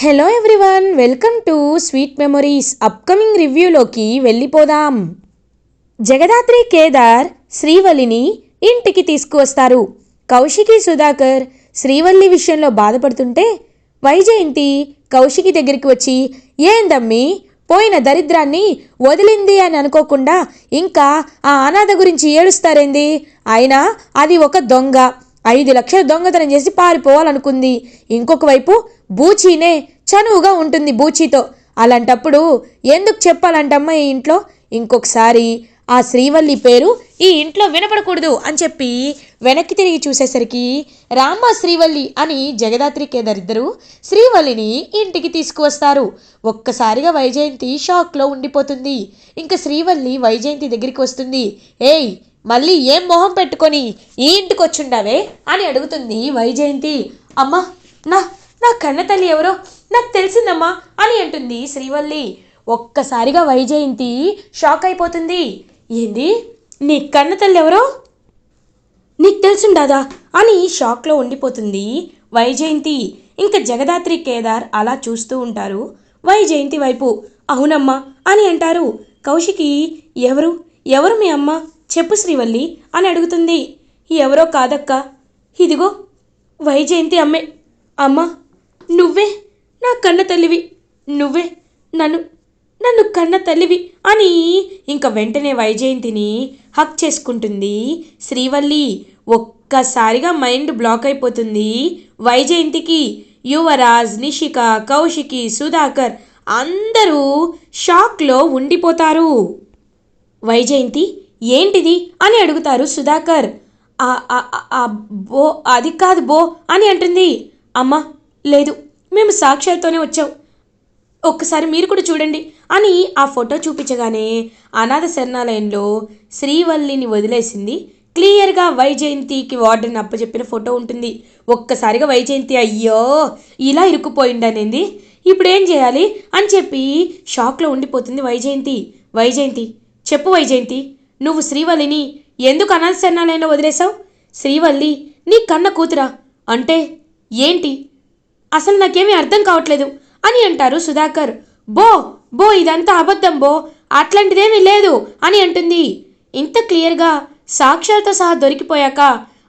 Hello everyone welcome to sweet memories upcoming రివ్యూలోకి వెళ్ళిపోదాం. జగదాత్రి కేదార్ శ్రీవల్లిని ఇంటికి తీసుకువస్తారు. కౌశికి సుధాకర్ శ్రీవల్లి విషయంలో బాధపడుతుంటే వైజయంతి కౌశికి దగ్గరికి వచ్చి ఏందమ్మి పోయిన దరిద్రాన్ని వదిలింది అని అనుకోకుండా ఇంకా ఆ అనాథ గురించి ఏడుస్తారేంది? అయినా అది ఒక దొంగ. ఐదు లక్షలు దొంగతనం చేసి పారిపోవాలనుకుంది. ఇంకొక వైపు బూచీనే చనువుగా ఉంటుంది బూచీతో. అలాంటప్పుడు ఎందుకు చెప్పాలంటమ్మ ఈ ఇంట్లో? ఇంకొకసారి ఆ శ్రీవల్లి పేరు ఈ ఇంట్లో వినపడకూడదు అని చెప్పి వెనక్కి తిరిగి చూసేసరికి రామ శ్రీవల్లి అని జగదాత్రి కేదారిద్దరు శ్రీవల్లిని ఇంటికి తీసుకువస్తారు. ఒక్కసారిగా వైజయంతి షాక్లో ఉండిపోతుంది. ఇంకా శ్రీవల్లి వైజయంతి దగ్గరికి వస్తుంది. ఏయ్ మళ్ళీ ఏం మొహం పెట్టుకొని ఈ ఇంటికి వచ్చిండవే అని అడుగుతుంది వైజయంతి. అమ్మా నా నా కన్న తల్లి ఎవరో? నాకు తెలిసిందమ్మా అని అంటుంది శ్రీవల్లి. ఒక్కసారిగా వైజయంతి షాక్ అయిపోతుంది. ఏంది? నీ కన్న తల్లి ఎవరో? నీకు తెలుసుండాదా అని షాక్లో ఉండిపోతుంది వైజయంతి. ఇంకా జగదాత్రి కేదార్ అలా చూస్తూ ఉంటారు. వైజయంతి వైపు అవునమ్మా అని అంటారు. కౌశికి ఎవరు? ఎవరు మీ అమ్మ? చెప్పు శ్రీవల్లి అని అడుగుతుంది. ఎవరో కాదక్క. ఇదిగో వైజయంతి అమ్మే. అమ్మ నువ్వే నా కన్న తల్లివి. నువ్వే నన్ను నన్ను కన్న తల్లివి అని ఇంకా వెంటనే వైజయంతిని హక్ చేసుకుంటుంది. శ్రీవల్లి ఒక్కసారిగా మైండ్ బ్లాక్ అయిపోతుంది. వైజయంతికి యువరాజ్ నిషిక కౌశికి సుధాకర్ అందరూ షాక్లో ఉండిపోతారు. వైజయంతి ఏంటిది అని అడుగుతారు సుధాకర్. బో అది కాదు బో అని అంటుంది. అమ్మ లేదు మేము సాక్ష్యాలతోనే వచ్చాం. ఒక్కసారి మీరు కూడా చూడండి అని ఆ ఫోటో చూపించగానే అనాథ శరణాలయంలో శ్రీవల్లిని వదిలేసింది. క్లియర్గా వైజయంతికి వార్డెన్ అప్పచెప్పిన ఫోటో ఉంటుంది. ఒక్కసారిగా వైజయంతి అయ్యో ఇలా ఇరుక్కుపోయిందనేది. ఇప్పుడు ఏం చేయాలి? అని చెప్పి షాక్లో ఉండిపోతుంది వైజయంతి. వైజయంతి చెప్పు వైజయంతి నువ్వు శ్రీవల్లిని ఎందుకు అనాథ వదిలేశావు? శ్రీవల్లి నీ కన్న కూతురా. అంటే ఏంటి? అసలు నాకేమీ అర్థం కావట్లేదు అని అంటారు సుధాకర్. బో బో ఇదంతా అబద్ధం బో. అట్లాంటిదేమీ లేదు అని అంటుంది. ఇంత క్లియర్గా సాక్ష్యాలతో సహా దొరికిపోయాక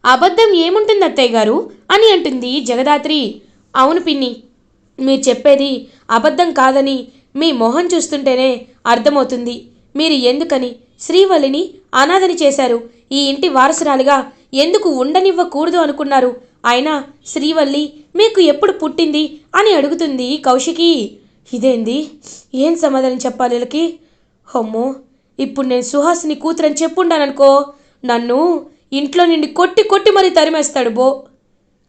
అబద్ధం ఏముంటుంది అత్తయ్య గారు? అని అంటుంది జగదాత్రి. అవును పిన్ని మీరు చెప్పేది అబద్ధం కాదని మీ మొహం చూస్తుంటేనే అర్థమవుతుంది. మీరు ఎందుకని శ్రీవల్లిని అనాథని చేశారు. ఈ ఇంటి వారసురాలిగా ఎందుకు ఉండనివ్వకూడదు అనుకున్నారు. అయినా శ్రీవల్లి మీకు ఎప్పుడు పుట్టింది అని అడుగుతుంది కౌశికి. ఇదేంది? ఏం సమాధానం చెప్పాలి వీళ్ళకి? హమ్మో ఇప్పుడు నేను సుహాసిని కూతురని చెప్పుండాననుకో నన్ను ఇంట్లో నుండి కొట్టి కొట్టి మరీ తరిమేస్తాడు బో.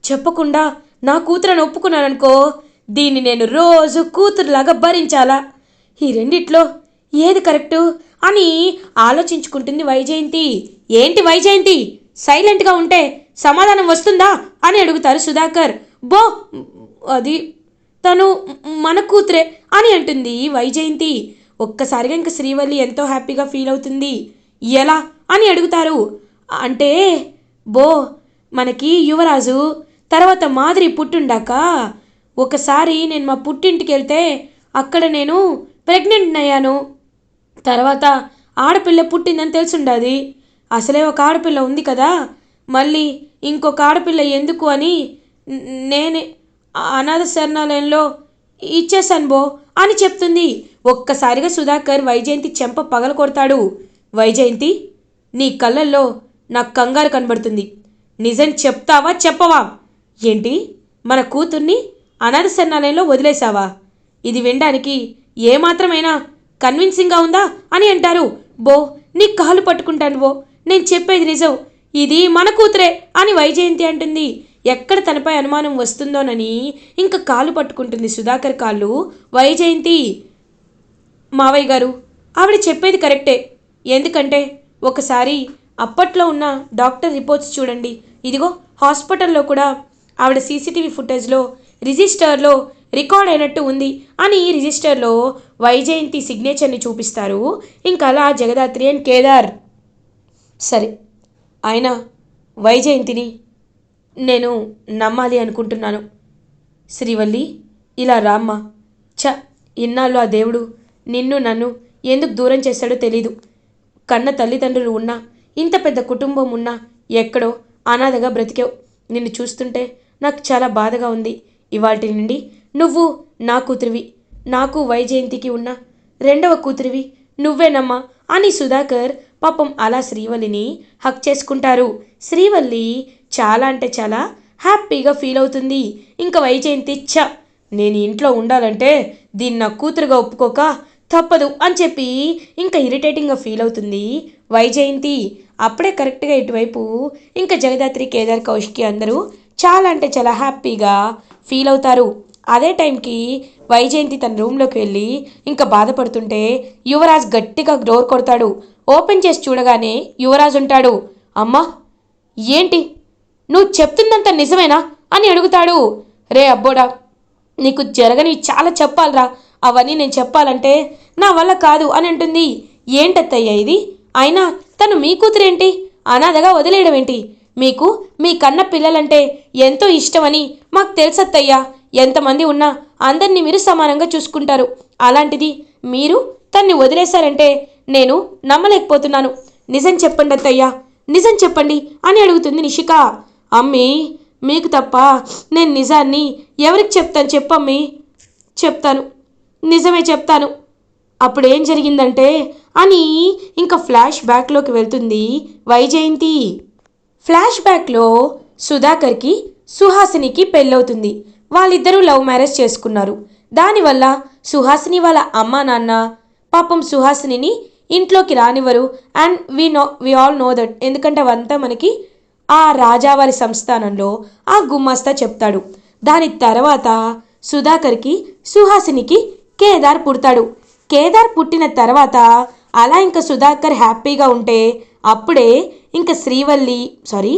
చెప్పకుండా నా కూతురని ఒప్పుకున్నాననుకో దీన్ని నేను రోజు కూతురులాగా భరించాలా? ఈ రెండిట్లో ఏది కరెక్టు అని ఆలోచించుకుంటుంది వైజయంతి. ఏంటి వైజయంతి? సైలెంట్గా ఉంటే సమాధానం వస్తుందా అని అడుగుతారు సుధాకర్. బో అది తను మన కూతురే అని అంటుంది వైజయంతి. ఒక్కసారిగా ఇంక శ్రీవల్లి ఎంతో హ్యాపీగా ఫీల్ అవుతుంది. ఎలా అని అడుగుతారు. అంటే బో మనకి యువరాజు తర్వాత మాదిరి పుట్టుండాక ఒకసారి నేను మా పుట్టింటికి వెళ్తే అక్కడ నేను ప్రెగ్నెంట్ అయ్యాను తర్వాత ఆడపిల్ల పుట్టిందని తెలుసుండది. అసలే ఒక ఆడపిల్ల ఉంది కదా. మళ్ళీ ఇంకొక ఆడపిల్ల ఎందుకు అని నేనే అనాథ శరణాలయంలో ఇచ్చేసాను బో అని చెప్తుంది. ఒక్కసారిగా సుధాకర్ వైజయంతి చెంప పగల కొడతాడు. వైజయంతి నీ కళ్ళల్లో నాకు కంగారు కనబడుతుంది. నిజం చెప్తావా చెప్పవా? ఏంటి? మన కూతుర్ని అనాథ శరణాలయంలో వదిలేశావా? ఇది వినడానికి ఏమాత్రమైనా కన్విన్సింగ్గా ఉందా అని అంటారు. బో నీ కాలు పట్టుకుంటాను బో. నేను చెప్పేది నిజం. ఇది మన కూతురే అని వైజయంతి అంటుంది. ఎక్కడ తనపై అనుమానం వస్తుందోనని ఇంకా కాలు పట్టుకుంటుంది సుధాకర్ కాళ్ళు. వైజయంతి మావయ్య గారు ఆవిడ చెప్పేది కరెక్టే. ఎందుకంటే ఒకసారి అప్పట్లో ఉన్న డాక్టర్ రిపోర్ట్స్ చూడండి. ఇదిగో హాస్పిటల్లో కూడా ఆవిడ సీసీటీవీ ఫుటేజ్లో రిజిస్టర్లో రికార్డ్ అయినట్టు ఉంది అని రిజిస్టర్లో వైజయంతి సిగ్నేచర్ని చూపిస్తారు. ఇంకా అలా జగదాత్రి అండ్ కేదార్. సరే ఆయన వైజయంతిని నేను నమ్మాలి అనుకుంటున్నాను. శ్రీవల్లి ఇలా రామ్మ. చ ఇన్నాళ్ళు ఆ దేవుడు నిన్ను నన్ను ఎందుకు దూరం చేశాడో తెలీదు. కన్న తల్లిదండ్రులు ఉన్నా ఇంత పెద్ద కుటుంబం ఉన్నా ఎక్కడో అనాథగా బ్రతికావు. నిన్ను చూస్తుంటే నాకు చాలా బాధగా ఉంది. ఇవాటి నుండి నువ్వు నా కూతురివి. నాకు వైజయంతికి ఉన్న రెండవ కూతురివి. నువ్వేనమ్మా అని సుధాకర్ పాపం అలా శ్రీవల్లిని హక్ చేసుకుంటారు. శ్రీవల్లి చాలా అంటే చాలా హ్యాపీగా ఫీల్ అవుతుంది. ఇంకా వైజయంతి ఛ! నేను ఇంట్లో ఉండాలంటే దీన్ని నా కూతురుగా ఒప్పుకోక తప్పదు అని చెప్పి ఇంకా ఇరిటేటింగ్గా ఫీల్ అవుతుంది వైజయంతి. అప్పుడే కరెక్ట్గా ఇటువైపు ఇంకా జగదాత్రి కేదార్ కౌశికి అందరూ చాలా అంటే చాలా హ్యాపీగా ఫీల్ అవుతారు. అదే టైంకి వైజయంతి తన రూమ్లోకి వెళ్ళి ఇంకా బాధపడుతుంటే యువరాజ్ గట్టిగా డోర్ కొడతాడు. ఓపెన్ చేసి చూడగానే యువరాజ్ ఉంటాడు. అమ్మా ఏంటి? నువ్వు చెప్తున్నంత నిజమేనా? అని అడుగుతాడు. రే అబ్బోడా నీకు జరగని చాలా చెప్పాలరా. అవన్నీ నేను చెప్పాలంటే నా వల్ల కాదు అని అంటుంది. ఏంటత్తయ్య ఇది? అయినా తను మీ కూతురేంటి? అనాథగా వదిలేయడం ఏంటి మీకు మీ కన్న పిల్లలంటే ఎంతో ఇష్టమని మాకు తెలుసత్తయ్యా. ఎంతమంది ఉన్నా అందరినీ మీరు సమానంగా చూసుకుంటారు. అలాంటిది మీరు తన్ని వదిలేశారంటే నేను నమ్మలేకపోతున్నాను. నిజం చెప్పండి అత్తయ్యా నిజం చెప్పండి అని అడుగుతుంది నిషిక. అమ్మీ మీకు తప్ప నేను నిజాన్ని ఎవరికి చెప్తాను చెప్పమ్మీ చెప్తాను నిజమే చెప్తాను. అప్పుడు ఏం జరిగిందంటే అని ఇంకా ఫ్లాష్ బ్యాక్లోకి వెళ్తుంది వైజయంతి. ఫ్లాష్ బ్యాక్లో సుధాకర్కి సుహాసినికి పెళ్ళవుతుంది. వాళ్ళిద్దరూ లవ్ మ్యారేజ్ చేసుకున్నారు. దానివల్ల సుహాసిని వాళ్ళ అమ్మా నాన్న పాపం సుహాసినిని ఇంట్లోకి రానివ్వరు. And we know we all know that ఎందుకంటే అవంతా మనకి ఆ రాజావారి సంస్థానంలో ఆ గుమ్మస్తా చెప్తాడు. దాని తర్వాత సుధాకర్కి సుహాసినికి కేదార్ పుడతాడు. కేదార్ పుట్టిన తర్వాత అలా ఇంకా సుధాకర్ హ్యాపీగా ఉంటే అప్పుడే ఇంకా శ్రీవల్లి సారీ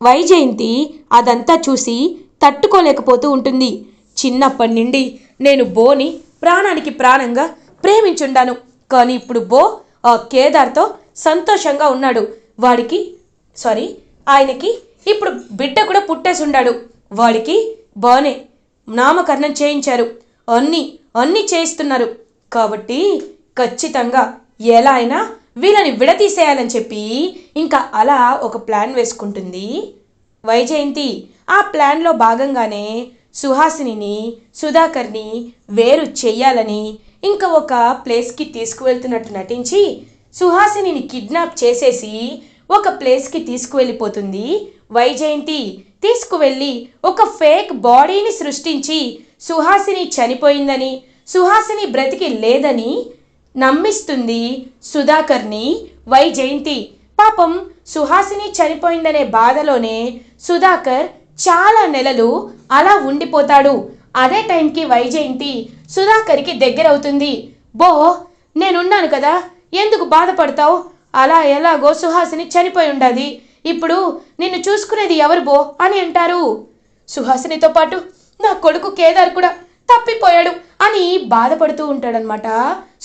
వైజయంతి అదంతా చూసి తట్టుకోలేకపోతూ ఉంటుంది. చిన్నప్పటి నుండి నేను బోని ప్రాణానికి ప్రాణంగా ప్రేమించుండాను. కానీ ఇప్పుడు బో ఆ కేదార్తో సంతోషంగా ఉన్నాడు. వాడికి సారీ ఆయనకి ఇప్పుడు బిడ్డ కూడా పుట్టేసి ఉండాడు వాడికి బానే నామకరణం చేయించారు. అన్నీ అన్నీ చేయిస్తున్నారు. కాబట్టి ఖచ్చితంగా ఎలా అయినా వీళ్ళని విడతీసేయాలని చెప్పి ఇంకా అలా ఒక ప్లాన్ వేసుకుంటుంది. వైజయంతి ఆ ప్లాన్లో భాగంగానే సుహాసినిని సుధాకర్ని వేరు చెయ్యాలని ఇంకా ఒక ప్లేస్కి తీసుకువెళ్తున్నట్టు నటించి సుహాసినిని కిడ్నాప్ చేసేసి ఒక ప్లేస్కి తీసుకువెళ్ళిపోతుంది వైజయంతి. తీసుకువెళ్ళి ఒక ఫేక్ బాడీని సృష్టించి సుహాసిని చనిపోయిందని సుహాసిని బ్రతికి లేదని నమ్మిస్తుంది సుధాకర్ని వైజయంతి. పాపం సుహాసిని చనిపోయిందనే బాధలోనే సుధాకర్ చాలా నెలలు అలా ఉండిపోతాడు. అదే టైంకి వైజయంతి సుధాకర్కి దగ్గరవుతుంది. బో నేనున్నాను కదా ఎందుకు బాధపడతావు? అలా ఎలాగో సుహాసిని చనిపోయి ఉండాది ఇప్పుడు నిన్ను చూసుకునేది ఎవరు బో అని అంటారు. సుహాసినితో పాటు నా కొడుకు కేదార్ కూడా తప్పిపోయాడు అని బాధపడుతూ ఉంటాడనమాట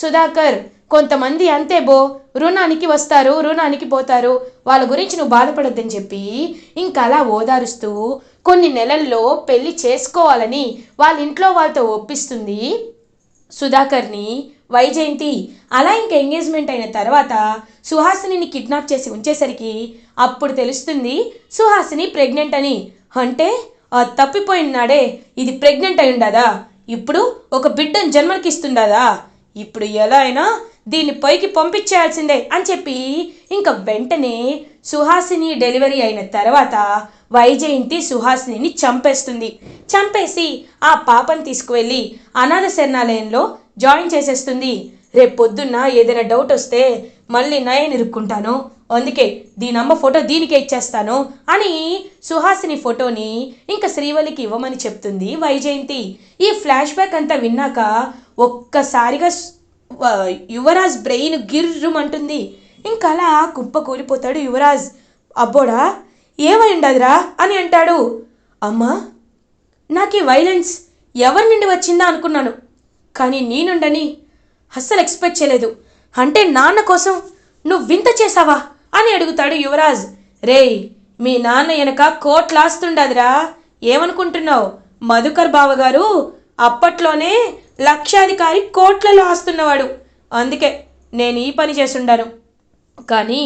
సుధాకర్. కొంతమంది అంతే బో రుణానికి వస్తారు రుణానికి పోతారు. వాళ్ళ గురించి నువ్వు బాధపడొద్దని చెప్పి ఇంకా అలా ఓదారుస్తూ కొన్ని నెలల్లో పెళ్ళి చేసుకోవాలని వాళ్ళ ఇంట్లో వాళ్ళతో ఒప్పిస్తుంది సుధాకర్ని వైజయంతి. అలా ఇంకా ఎంగేజ్మెంట్ అయిన తర్వాత సుహాసినిని కిడ్నాప్ చేసి ఉంచేసరికి అప్పుడు తెలుస్తుంది సుహాసిని ప్రెగ్నెంట్ అని. అంటే ఆ తప్పిపోయినాడే ఇది ప్రెగ్నెంట్ అయి ఉండదా? ఇప్పుడు ఒక బిడ్డను జన్మకిస్తుండదా ఇప్పుడు ఎలా అయినా దీన్ని పైకి పంపించేయాల్సిందే అని చెప్పి ఇంకా వెంటనే సుహాసిని డెలివరీ అయిన తర్వాత వైజయంతి సుహాసినిని చంపేస్తుంది. చంపేసి ఆ పాపని తీసుకువెళ్ళి అనాథ శరణాలయంలో జాయిన్ చేసేస్తుంది. రేపు పొద్దున్న ఏదైనా డౌట్ వస్తే మళ్ళీ నయన్ ఇరుక్కుంటాను. అందుకే దీని అమ్మ ఫోటో దీనికే ఇచ్చేస్తాను అని సుహాసిని ఫోటోని ఇంకా శ్రీవల్లికి ఇవ్వమని చెప్తుంది వైజయంతి. ఈ ఫ్లాష్ బ్యాక్ అంతా విన్నాక ఒక్కసారిగా యువరాజ్ బ్రెయిన్ గిర్రుమంటుంది. ఇంకా అలా కుప్ప కూలిపోతాడు యువరాజ్. అబ్బోడా ఏమై ఉండదురా అని అంటాడు. అమ్మా నాకు ఈ వైలెన్స్ ఎవరి నుండి వచ్చిందా అనుకున్నాను. కానీ నేనుండని అస్సలు ఎక్స్పెక్ట్ చేయలేదు. అంటే నాన్న కోసం నువ్వు వింత చేసావా అని అడుగుతాడు యువరాజ్. రేయ్ మీ నాన్న వెనక కోట్లాస్తుండదురా. ఏమనుకుంటున్నావు? మధుకర్ బావ గారు అప్పట్లోనే లక్షాధికారి కోట్లలో ఆస్తున్నవాడు. అందుకే నేను ఈ పని చేస్తుండాను. కానీ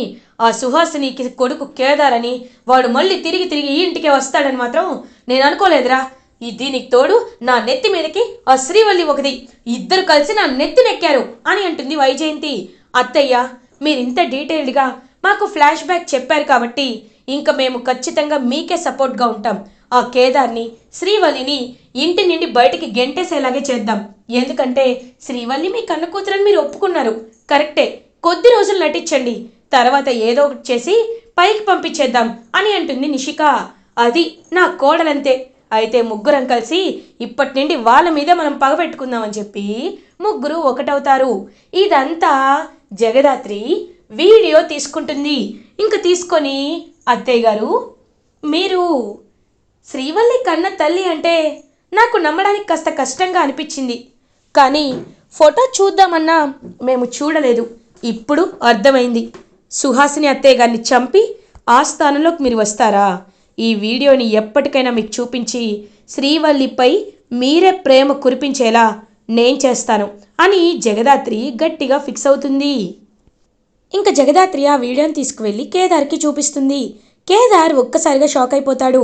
ఆ సుహాసినికి కొడుకు కేదారని వాడు మళ్ళీ తిరిగి తిరిగి ఈ ఇంటికే వస్తాడని మాత్రం నేను అనుకోలేదురా. ఈ దీనికి తోడు నా నెత్తి మీదకి ఆ శ్రీవల్లి ఒకది. ఇద్దరు కలిసి నా నెత్తి నెక్కారు అని అంటుంది వైజయంతి. అత్తయ్య మీరు ఇంత డీటెయిల్డ్గా మాకు ఫ్లాష్ బ్యాక్ చెప్పారు కాబట్టి ఇంకా మేము ఖచ్చితంగా మీకే సపోర్ట్గా ఉంటాం. ఆ కేదార్ని శ్రీవల్లిని ఇంటి నుండి బయటికి గెంటేసేలాగే చేద్దాం. ఎందుకంటే శ్రీవల్లి మీ కన్న కూతురని మీరు ఒప్పుకున్నారు. కరెక్టే. కొద్ది రోజులు నటించండి. తర్వాత ఏదో ఒకటి చేసి పైకి పంపించేద్దాం అని అంటుంది నిషిక. అది నా కోడలంతే. అయితే ముగ్గురం కలిసి ఇప్పటి నుండి వాళ్ళ మీద మనం పగ పెట్టుకుందామని చెప్పి ముగ్గురు ఒకటవుతారు. ఇదంతా జగదాత్రి వీడియో తీసుకుంటుంది. ఇంక తీసుకొని అత్తయ్య గారు మీరు శ్రీవల్లి కన్న తల్లి అంటే నాకు నమ్మడానికి కాస్త కష్టంగా అనిపించింది. కానీ ఫోటో చూద్దామన్నా మేము చూడలేదు. ఇప్పుడు అర్థమైంది. సుహాసిని అత్తయ్య గారిని చంపి ఆ స్థానంలోకి మీరు వస్తారా? ఈ వీడియోని ఎప్పటికైనా మీకు చూపించి శ్రీవల్లిపై మీరే ప్రేమ కురిపించేలా నేను చేస్తాను అని జగదాత్రి గట్టిగా ఫిక్స్ అవుతుంది. ఇంకా జగదాత్రి ఆ వీడియోని తీసుకువెళ్ళి కేదార్కి చూపిస్తుంది. కేదార్ ఒక్కసారిగా షాక్ అయిపోతాడు.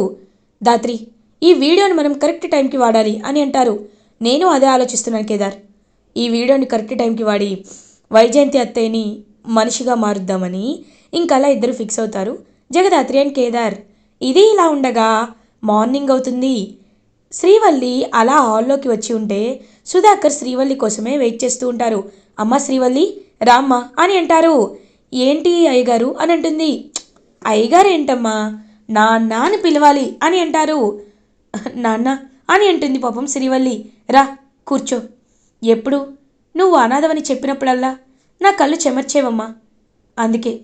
దాత్రి ఈ వీడియోని మనం కరెక్ట్ టైంకి వాడాలి అని అంటారు. నేను అదే ఆలోచిస్తున్నాను కేదార్. ఈ వీడియోని కరెక్ట్ టైంకి వాడి వైజయంతి అత్తయ్యని మనిషిగా మారుద్దామని ఇంకలా ఇద్దరు ఫిక్స్ అవుతారు. జగదాత్రి అండ్ కేదార్ ఇది ఇలా ఉండగా మార్నింగ్ అవుతుంది. శ్రీవల్లి అలా హాల్లోకి వచ్చి ఉంటే సుధాకర్ శ్రీవల్లి కోసమే వెయిట్ చేస్తూ ఉంటారు. అమ్మ శ్రీవల్లి రామ్మ అని అంటారు. ఏంటి అయ్యగారు అని అంటుంది. అయ్యగారు ఏంటమ్మా? నాన్న అని పిలవాలి అని అంటారు. నాన్న అని అంటుంది పాపం శ్రీవల్లి రా కూర్చో. ఎప్పుడు? నువ్వు అనాథవని చెప్పినప్పుడల్లా నా కళ్ళు చెమర్చేవమ్మా. అందుకే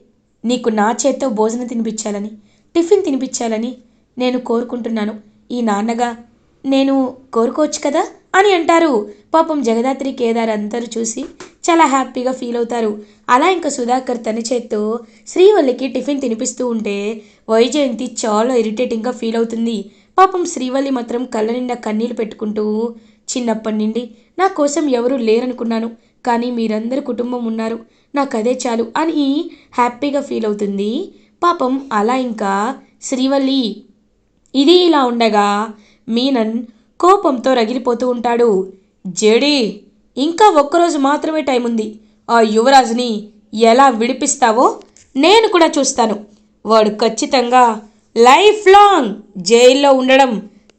నీకు నా చేత్తో భోజనం తినిపించాలని టిఫిన్ తినిపించాలని నేను కోరుకుంటున్నాను. ఈ నాన్నగా నేను కోరుకోవచ్చు కదా అని అంటారు. పాపం జగదాత్రి కేదార్ అందరూ చూసి చాలా హ్యాపీగా ఫీల్ అవుతారు. అలా ఇంకా సుధాకర్ తన చేత్తో శ్రీవల్లికి టిఫిన్ తినిపిస్తూ ఉంటే వైజయంతి చాలా ఇరిటేటింగ్గా ఫీల్ అవుతుంది. పాపం శ్రీవల్లి మాత్రం కళ్ళ నిండా కన్నీళ్ళు పెట్టుకుంటూ చిన్నప్పటి నుండి నా కోసం ఎవరూ లేరనుకున్నాను కానీ మీరందరు కుటుంబం ఉన్నారు నాకు అదే చాలు అని హ్యాపీగా ఫీల్ అవుతుంది. పాపం అలా ఇంకా శ్రీవల్లి ఇది ఇలా ఉండగా మీనన్ కోపంతో రగిలిపోతూ ఉంటాడు. జేడి ఇంకా ఒక్కరోజు మాత్రమే టైం ఉంది ఆ యువరాజుని ఎలా విడిపిస్తావో నేను కూడా చూస్తాను. వాడు ఖచ్చితంగా లైఫ్ లాంగ్ జైల్లో ఉండడం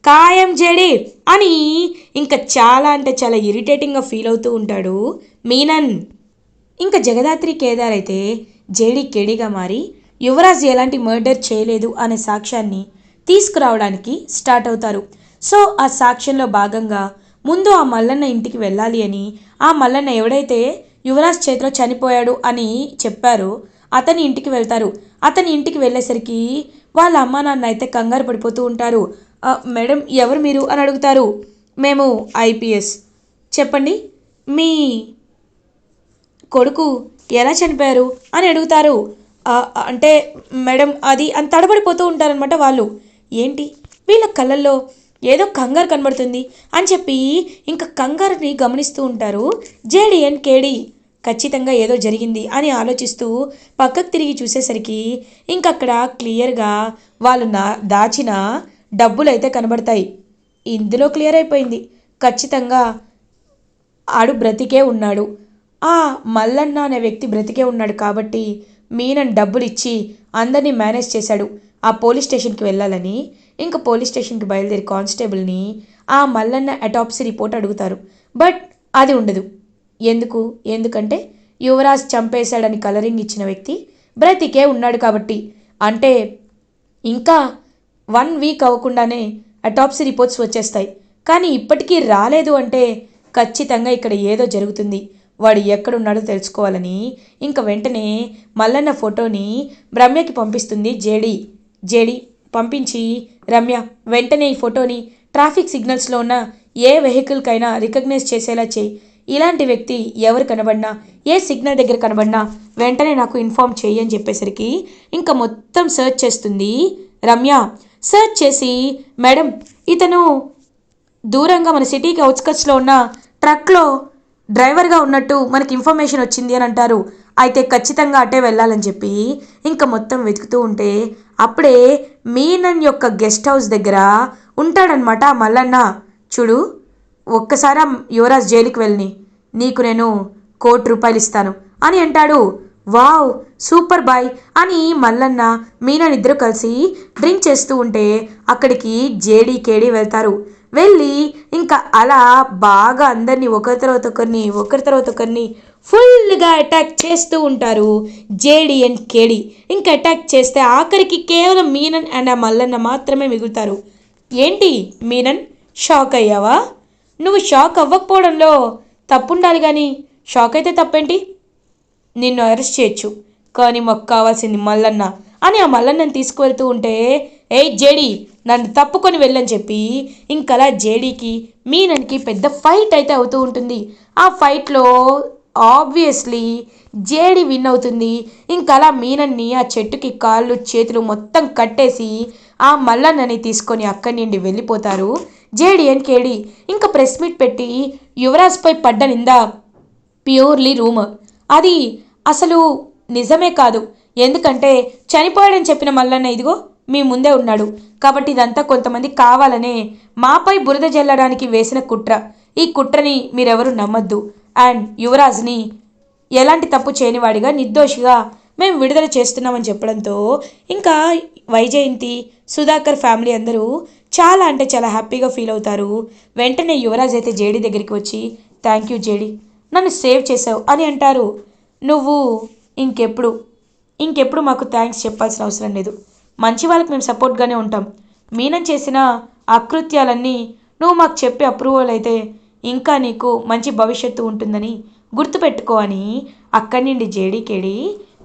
ఖాయం జేడి అని ఇంకా చాలా అంటే చాలా ఇరిటేటింగ్గా ఫీల్ అవుతూ ఉంటాడు మీనన్. ఇంకా జగదాత్రి కేదార్ అయితే జేడి కెడిగా మారి యువరాజ్ ఎలాంటి మర్డర్ చేయలేదు అనే సాక్ష్యాన్ని తీసుకురావడానికి స్టార్ట్ అవుతారు. సో ఆ సాక్ష్యంలో భాగంగా ముందు ఆ మల్లన్న ఇంటికి వెళ్ళాలి అని ఆ మల్లన్న ఎవడైతే యువరాజ్ చేతిలో చనిపోయాడు అని చెప్పారో అతని ఇంటికి వెళ్తారు. అతని ఇంటికి వెళ్ళేసరికి వాళ్ళ అమ్మ నాన్న అయితే కంగారు పడిపోతూ ఉంటారు. మేడం ఎవరు మీరు? అని అడుగుతారు. మేము ఐపీఎస్. చెప్పండి మీ కొడుకు ఎలా చనిపోయారు? అని అడుగుతారు. అంటే మేడం అది అని తడబడిపోతూ ఉంటారనమాట వాళ్ళు. ఏంటి? వీళ్ళ కళ్ళల్లో ఏదో కంగారు కనబడుతుంది అని చెప్పి ఇంకా కంగారుని గమనిస్తూ ఉంటారు జేడిఎన్ కేడీ. కేడి ఖచ్చితంగా ఏదో జరిగింది అని ఆలోచిస్తూ పక్కకు తిరిగి చూసేసరికి ఇంకక్కడ క్లియర్గా వాళ్ళు నా దాచిన డబ్బులు అయితే కనబడతాయి. ఇందులో క్లియర్ అయిపోయింది. ఖచ్చితంగా ఆడు బ్రతికే ఉన్నాడు. ఆ మల్లన్న అనే వ్యక్తి బ్రతికే ఉన్నాడు కాబట్టి మీనన్ డబ్బులు ఇచ్చి అందరినీ మేనేజ్ చేశాడు. ఆ పోలీస్ స్టేషన్కి వెళ్ళాలని ఇంకా పోలీస్ స్టేషన్కి బయలుదేరి కానిస్టేబుల్ని ఆ మల్లన్న అటాప్సీ రిపోర్ట్ అడుగుతారు. బట్ అది ఉండదు. ఎందుకు? ఎందుకంటే యువరాజ్ చంపేశాడని కలరింగ్ ఇచ్చిన వ్యక్తి బ్రతికే ఉన్నాడు కాబట్టి. అంటే ఇంకా వన్ వీక్ అవ్వకుండానే అటాప్సీ రిపోర్ట్స్ వచ్చేస్తాయి. కానీ ఇప్పటికీ రాలేదు అంటే ఖచ్చితంగా ఇక్కడ ఏదో జరుగుతుంది. వాడు ఎక్కడున్నాడో తెలుసుకోవాలని ఇంకా వెంటనే మల్లన్న ఫోటోని బ్రహ్మకి పంపిస్తుంది జేడీ. జేడి పంపించి రమ్య వెంటనే ఈ ఫోటోని ట్రాఫిక్ సిగ్నల్స్లో ఉన్న ఏ వెహికల్కైనా రికగ్నైజ్ చేసేలా చేయి. ఇలాంటి వ్యక్తి ఎవరు కనబడినా ఏ సిగ్నల్ దగ్గర కనబడినా వెంటనే నాకు ఇన్ఫామ్ చేయి అని చెప్పేసరికి ఇంకా మొత్తం సెర్చ్ చేస్తుంది రమ్య. సెర్చ్ చేసి మేడం ఇతను దూరంగా మన సిటీకి అవుట్స్కట్స్లో ఉన్న ట్రక్లో డ్రైవర్గా ఉన్నట్టు మనకి ఇన్ఫర్మేషన్ వచ్చింది అని అంటారు. అయితే ఖచ్చితంగా అటే వెళ్ళాలని చెప్పి ఇంకా మొత్తం వెతుకుతూ ఉంటే అప్పుడే మీనన్ యొక్క గెస్ట్ హౌస్ దగ్గర ఉంటాడనమాట మల్లన్న. చూడు ఒక్కసారి ఆ యువరాజ్ జైలుకి వెళ్ళని. నీకు నేను కోటి రూపాయలు ఇస్తాను అని అంటాడు. వావ్ సూపర్ బాయ్ అని మల్లన్న మీనన్ ఇద్దరు కలిసి డ్రింక్ చేస్తూ ఉంటే అక్కడికి జేడీ కేడీ వెళ్తారు. వెళ్ళి ఇంకా అలా బాగా అందరినీ ఒకరి తర్వాత ఒకరిని ఒకరి తర్వాత ఒకరిని ఫుల్గా అటాక్ చేస్తూ ఉంటారు జేడి అండ్ కేడి. ఇంకా అటాక్ చేస్తే ఆఖరికి కేవలం మీనన్ అండ్ ఆ మల్లన్న మాత్రమే మిగులుతారు. ఏంటి మీనన్? షాక్ అయ్యావా? నువ్వు షాక్ అవ్వకపోవడంలో తప్పుండాలి కానీ షాక్ అయితే తప్పేంటి? నిన్ను అరెస్ట్ చేయొచ్చు. కానీ మాకు కావాల్సింది మల్లన్న. అని ఆ మల్లన్నని తీసుకువెళ్తూ ఉంటే ఏ జేడి నన్ను తప్పుకొని వెళ్ళని చెప్పి ఇంకలా జేడీకి మీనన్కి పెద్ద ఫైట్ అయితే అవుతూ ఉంటుంది. ఆ ఫైట్లో ఆబ్వియస్లీ జేడి విన్ అవుతుంది. ఇంకలా మీనన్ని ఆ చెట్టుకి కాళ్ళు చేతులు మొత్తం కట్టేసి ఆ మల్లన్నని తీసుకొని అక్కడి నుండి వెళ్ళిపోతారు. జేడి అండ్ కేడి ఇంకా ప్రెస్ మీట్ పెట్టి యువరాజ్పై పడ్డ నిందా ప్యూర్లీ రూమర్. అది అసలు నిజమే కాదు. ఎందుకంటే చనిపోయాడని చెప్పిన మల్లన్న ఇదిగో మీ ముందే ఉన్నాడు. కాబట్టి ఇదంతా కొంతమంది కావాలనే మాపై బురద జల్లడానికి వేసిన కుట్ర. ఈ కుట్రని మీరెవరు నమ్మద్దు. అండ్ యువరాజ్ని ఎలాంటి తప్పు చేయనివాడిగా నిర్దోషిగా మేము విడుదల చేస్తున్నామని చెప్పడంతో ఇంకా వైజయంతి సుధాకర్ ఫ్యామిలీ అందరూ చాలా అంటే చాలా హ్యాపీగా ఫీల్ అవుతారు. వెంటనే యువరాజ్ అయితే జేడి దగ్గరికి వచ్చి థ్యాంక్ యూ జేడి. నన్ను సేవ్ చేసావు అని అంటారు. నువ్వు ఇంకెప్పుడు ఇంకెప్పుడు మాకు థ్యాంక్స్ చెప్పాల్సిన అవసరం లేదు. మంచి వాళ్ళకి మేము సపోర్ట్గానే ఉంటాం. మీనం చేసిన అకృత్యాలన్నీ నువ్వు మాకు చెప్పి అప్రూవల్ అయితే ఇంకా నీకు మంచి భవిష్యత్తు ఉంటుందని గుర్తుపెట్టుకో అని అక్కడి నుండి జేడీకేడి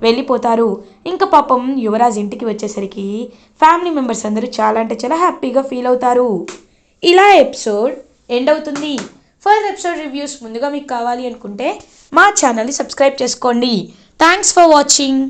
వెళ్ళిపోతారు. ఇంకా పాపం యువరాజ్ ఇంటికి వచ్చేసరికి ఫ్యామిలీ మెంబర్స్ అందరూ చాలా అంటే చాలా హ్యాపీగా ఫీల్ అవుతారు. ఇలా ఎపిసోడ్ ఎండ్ అవుతుంది. ఫర్దర్ ఎపిసోడ్ రివ్యూస్ ముందుగా మీకు కావాలి అనుకుంటే మా ఛానల్ని సబ్స్క్రైబ్ చేసుకోండి. Thanks for watching.